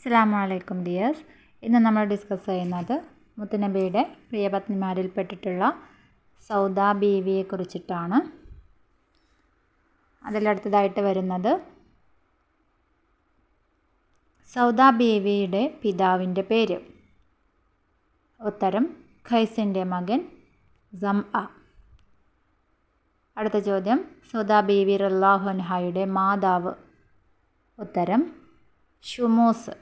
അസ്സാം വലൈക്കും ഡിയേഴ്സ്. ഇന്ന് നമ്മൾ ഡിസ്കസ് ചെയ്യുന്നത് മുത്തുനബിയുടെ പ്രിയപത്നിമാരിൽപ്പെട്ടിട്ടുള്ള സൗദ ബീവിയെ കുറിച്ചിട്ടാണ് അതിലടുത്തതായിട്ട് വരുന്നത് സൗദ ബീവിയുടെ പിതാവിന്റെ പേര്. ഉത്തരം ഖൈസിന്റെ മകൻ സം അ അടുത്ത ചോദ്യം സൗദ ബീവി റല്ലാഹുൻഹായുടെ മാതാവ്. ഉത്തരം ഷുമൂസ്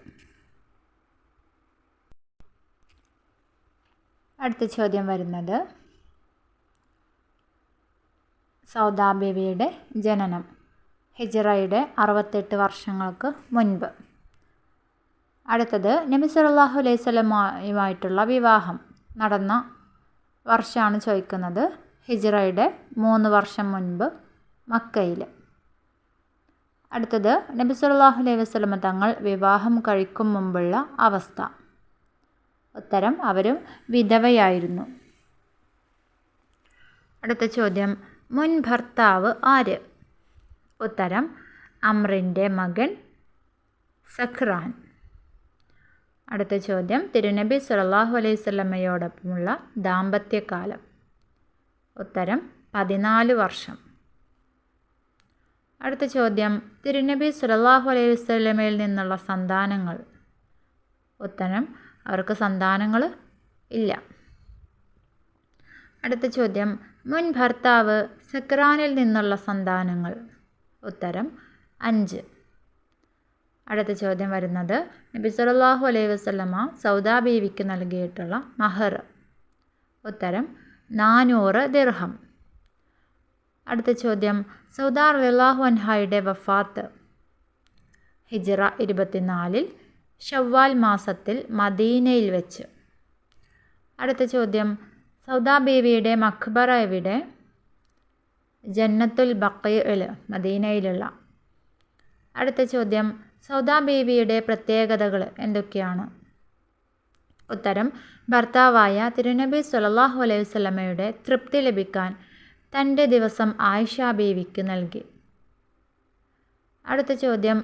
അടുത്ത ചോദ്യം വരുന്നത് സൗദാബേബിയുടെ ജനനം ഹിജറയുടെ അറുപത്തെട്ട് വർഷങ്ങൾക്ക് മുൻപ്. അടുത്തത് നബി സല്ലല്ലാഹു അലൈഹി സ്വലമായുമായിട്ടുള്ള വിവാഹം നടന്ന വർഷമാണ് ചോദിക്കുന്നത് ഹിജറയുടെ മൂന്ന് വർഷം മുൻപ് മക്കയിൽ അടുത്തത് നബി സുല്ലാഹു അലൈഹി വസ്ലമ തങ്ങൾ വിവാഹം കഴിക്കും മുമ്പുള്ള അവസ്ഥ. ഉത്തരം അവരും വിധവയായിരുന്നു. അടുത്ത ചോദ്യം മുൻ ഭർത്താവ് ആര്? ഉത്തരം അമ്രിന്റെ മകൻ സഖ്റാൻ. അടുത്ത ചോദ്യം തിരുനബി സുല്ലാഹു അലൈഹി സ്വലമയോടൊപ്പമുള്ള ദാമ്പത്യകാലം. ഉത്തരം പതിനാല് വർഷം. അടുത്ത ചോദ്യം. തിരുനബി സുലല്ലാഹു അലൈഹി വസ്ലമയിൽ നിന്നുള്ള സന്താനങ്ങൾ. ഉത്തരം അവർക്ക് സന്താനങ്ങൾ ഇല്ല. അടുത്ത ചോദ്യം. മുൻ ഭർത്താവ് സക്രാനിൽ നിന്നുള്ള സന്താനങ്ങൾ. ഉത്തരം അഞ്ച്. അടുത്ത ചോദ്യം വരുന്നത് നബി സുലല്ലാഹു അലൈഹി വസല്ലമ സൗദാ ബീവിക്ക് നൽകിയിട്ടുള്ള മഹർ. ഉത്തരം നാനൂറ് ദിർഹം. അടുത്ത ചോദ്യം. സൗദാർ റലാഹു അൻഹായുടെ വഫാത്ത്. ഹിജറ ഇരുപത്തിനാലിൽ ഷവ്വാൽ മാസത്തിൽ മദീനയിൽ വെച്ച്. അടുത്ത ചോദ്യം. സൗദാ ബീവിയുടെ മഖ്ബറ എവിടെ? ജന്നത്തുൽ ബക്കയിൽ മദീനയിലുള്ള. അടുത്ത ചോദ്യം. സൗദാ ബീവിയുടെ പ്രത്യേകതകൾ എന്തൊക്കെയാണ്? ഉത്തരം. ഭർത്താവായ തിരുനബി സുലല്ലാഹു അലൈഹി സ്വലമയുടെ തൃപ്തി ലഭിക്കാൻ തന്റെ ദിവസം ആയിഷ ബീവിക്ക് നൽകി. അടുത്ത ചോദ്യം.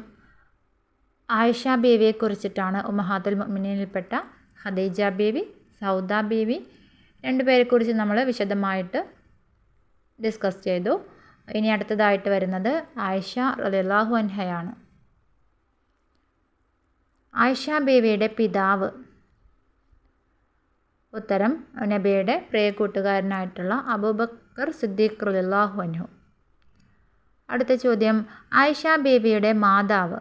ആയിഷ ബീവിയെക്കുറിച്ചിട്ടാണ് ഉമഹാത്തുൽ മുഅ്മിനീനിൽപ്പെട്ട ഹദീജ ബീവി സൗദ ബീവി രണ്ടുപേരെക്കുറിച്ച് നമ്മൾ വിശദമായിട്ട് ഡിസ്കസ് ചെയ്തു. ഇനി അടുത്തതായിട്ട് വരുന്നത് ആയിഷ റളിയല്ലാഹു അൻഹയാണ്. ആയിഷ ബീവിയുടെ പിതാവ്. ഉത്തരം നബിയുടെ പ്രിയ കൂട്ടുകാരനായിട്ടുള്ള അബൂബക്കർ സിദ്ദീഖ് റളിയല്ലാഹു അൻഹു. അടുത്ത ചോദ്യം ആയിഷ ബേബിയുടെ മാതാവ്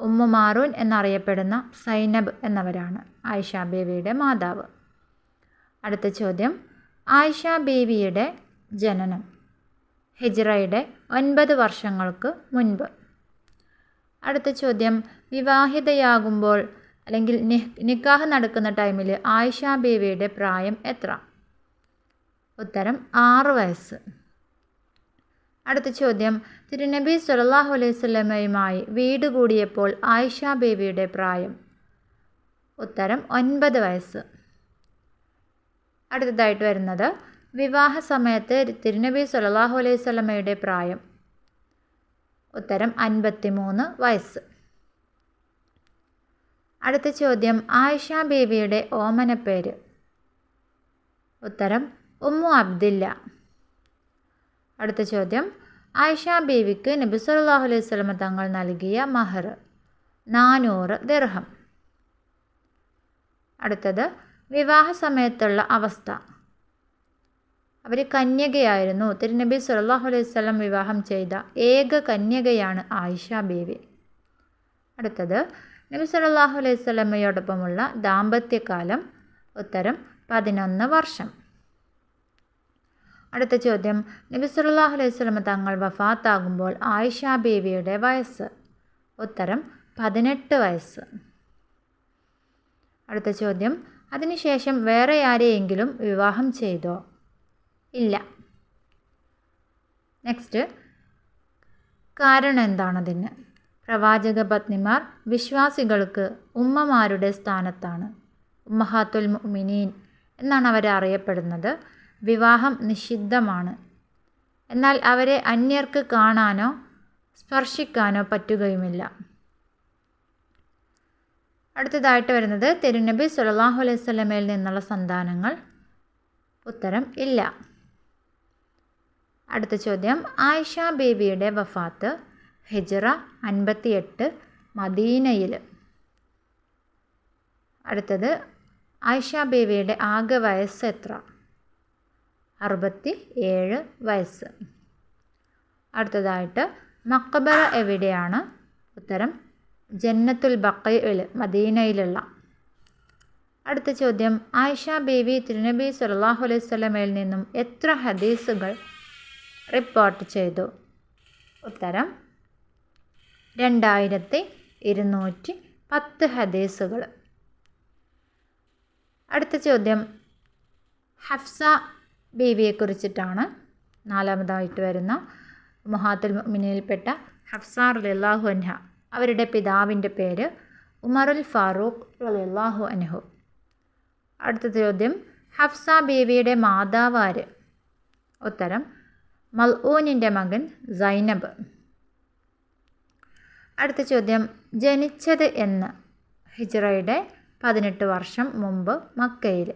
ഉമ്മു മാറൂൻ എന്നറിയപ്പെടുന്ന സൈനബ് എന്നവരാണ് ആയിഷ ബേബിയുടെ മാതാവ്. അടുത്ത ചോദ്യം ആയിഷ ബേബിയുടെ ജനനം ഹിജ്റയുടെ ഒൻപത് വർഷങ്ങൾക്ക് മുൻപ്. അടുത്ത ചോദ്യം വിവാഹിതയാകുമ്പോൾ അല്ലെങ്കിൽ നിക്കാഹ് നടക്കുന്ന ടൈമിൽ ആയിഷ ബേബിയുടെ പ്രായം എത്ര? ഉത്തരം ആറ് വയസ്സ്. അടുത്ത ചോദ്യം. തിരുനബി സുലല്ലാഹു അലൈഹി സ്വലമയുമായി വീട് കൂടിയപ്പോൾ ആയിഷ ബേബിയുടെ പ്രായം. ഉത്തരം ഒൻപത് വയസ്സ്. അടുത്തതായിട്ട് വരുന്നത് വിവാഹ സമയത്ത് തിരുനബി സുലല്ലാഹു അലൈഹി സ്വലമയുടെ പ്രായം. ഉത്തരം അൻപത്തിമൂന്ന് വയസ്സ്. അടുത്ത ചോദ്യം ആയിഷ ബേബിയുടെ ഓമനപ്പേര്. ഉത്തരം ഉമ്മു അബ്ദില്ല. അടുത്ത ചോദ്യം. ആയിഷ ബീവിക്ക് നബി സല്ലല്ലാഹു അലൈഹി സ്വലമ തങ്ങൾ നൽകിയ മഹർ നാനൂറ് ദിർഹം. അടുത്തത് വിവാഹ സമയത്തുള്ള അവസ്ഥ. അവർ കന്യകയായിരുന്നു. തിരുനബി സല്ലല്ലാഹു അലൈഹി സ്വലം വിവാഹം ചെയ്ത ഏക കന്യകയാണ് ആയിഷ ബീവി. അടുത്തത് നബി സല്ലല്ലാഹു അലൈഹി സ്വലമയോടൊപ്പമുള്ള ദാമ്പത്യകാലം ഉത്തരം പതിനൊന്ന് വർഷം. അടുത്ത ചോദ്യം. നബി സല്ലല്ലാഹു അലൈഹി വസല്ലമ തങ്ങൾ വഫാത്താകുമ്പോൾ ആയിഷ ബീവിയുടെ വയസ്സ്. ഉത്തരം പതിനെട്ട് വയസ്സ്. അടുത്ത ചോദ്യം. അതിനുശേഷം വേറെ ആരെയെങ്കിലും വിവാഹം ചെയ്തോ? ഇല്ല. നെക്സ്റ്റ് കാരണം എന്താണതിന്? പ്രവാചക പത്നിമാർ വിശ്വാസികൾക്ക് ഉമ്മമാരുടെ സ്ഥാനത്താണ്. ഉമ്മഹാത്തുൽ മുഅ്മിനീൻ എന്നാണ് അവർ അറിയപ്പെടുന്നത് വിവാഹം നിഷിദ്ധമാണ്. എന്നാൽ അവരെ അന്യർക്ക് കാണാനോ സ്പർശിക്കാനോ പറ്റുകയുമില്ല. അടുത്തതായിട്ട് വരുന്നത് തിരുനബി സുലല്ലാഹു അലൈഹി സ്വലമയിൽ നിന്നുള്ള സന്താനങ്ങൾ. ഉത്തരം ഇല്ല. അടുത്ത ചോദ്യം ആയിഷ ബേബിയുടെ വഫാത്ത് ഹിജറ അൻപത്തിയെട്ട് മദീനയിൽ. അടുത്തത് ആയിഷ ബേബിയുടെ ആകെ വയസ്സ് എത്ര? അറുപത്തി ഏഴ് വയസ്സ്. അടുത്തതായിട്ട് മക്കബറ എവിടെയാണ്? ഉത്തരം ജന്നത്തുൽ ബക്കയിൽ മദീനയിലുള്ള. അടുത്ത ചോദ്യം ആയിഷ ബേബി തിരുനബി സല്ലാഹു അലൈഹി സ്വലമയിൽ നിന്നും എത്ര ഹദീസുകൾ റിപ്പോർട്ട് ചെയ്തു? ഉത്തരം രണ്ടായിരത്തി ഇരുന്നൂറ്റി പത്ത് ഹദീസുകൾ. അടുത്ത ചോദ്യം ഹഫ്സ ബേബിയെക്കുറിച്ചിട്ടാണ് നാലാമതായിട്ട് വരുന്ന മൊഹാത്തുൽ മിനിയിൽപ്പെട്ട ഹഫ്സാർ ലല്ലാഹു അൻഹ. അവരുടെ പിതാവിന്റെ പേര് ഉമറുൽ ഫാറൂഖ് ലല്ലാഹു അൻഹു. അടുത്ത ചോദ്യം ഹഫ്സ ബേബിയുടെ മാതാവാര്? ഉത്തരം മൽഊനിന്റെ മകൻ സൈനബ്. അടുത്ത ചോദ്യം ജനിച്ചത് എന്ന്? ഹിജ്റയുടെ പതിനെട്ട് വർഷം മുമ്പ് മക്കയിൽ.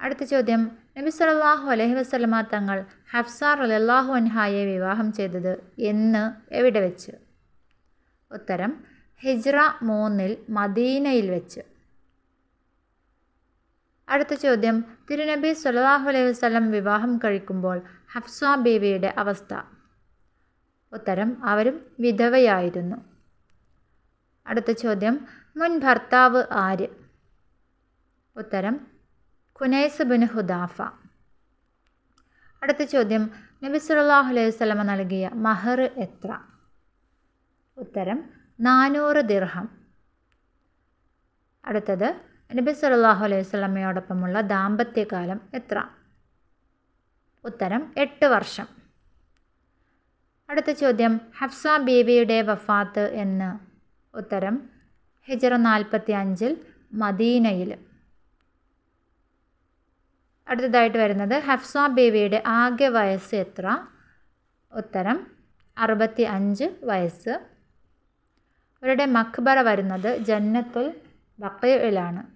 അടുത്ത ചോദ്യം നബി സല്ലല്ലാഹു അലഹി വസ്ലമ തങ്ങൾ ഹഫ്സാർ റളിയല്ലാഹു അൻഹായെ വിവാഹം ചെയ്തത് എന്ന് എവിടെ വെച്ച്? ഉത്തരം ഹിജ്റ മൂന്നിൽ മദീനയിൽ വെച്ച്. അടുത്ത ചോദ്യം തിരുനബി സല്ലല്ലാഹു അലൈഹി വസ്ലം വിവാഹം കഴിക്കുമ്പോൾ ഹഫ്സ ബീവിയുടെ അവസ്ഥ? ഉത്തരം അവരും വിധവയായിരുന്നു. അടുത്ത ചോദ്യം മുൻ ഭർത്താവ് ആര്? ഉത്തരം ഖുനൈസ് ബിൻ ഹുദാഫ. അടുത്ത ചോദ്യം നബി സുല്ലാഹു അലൈഹി സ്വലമ നൽകിയ മഹർ എത്ര? ഉത്തരം നാനൂറ് ദിർഹം. അടുത്തത് നബി സുല്ലാഹു അലൈഹി സ്വലമയോടൊപ്പമുള്ള ദാമ്പത്യകാലം എത്ര? ഉത്തരം എട്ട് വർഷം. അടുത്ത ചോദ്യം ഹഫ്സ ബീവിയുടെ വഫാത്ത് എന്ന്. ഉത്തരം ഹിജറ നാൽപ്പത്തി അഞ്ചിൽ മദീനയിൽ. അടുത്തതായിട്ട് വരുന്നത് ഹഫ്സ ബേബിയുടെ ആകെ വയസ്സ് എത്ര? ഉത്തരം അറുപത്തി അഞ്ച് വയസ്സ്. അവരുടെ മക്ബറ വരുന്നത് ജന്നത്തുൽ ബക്കയിലാണ്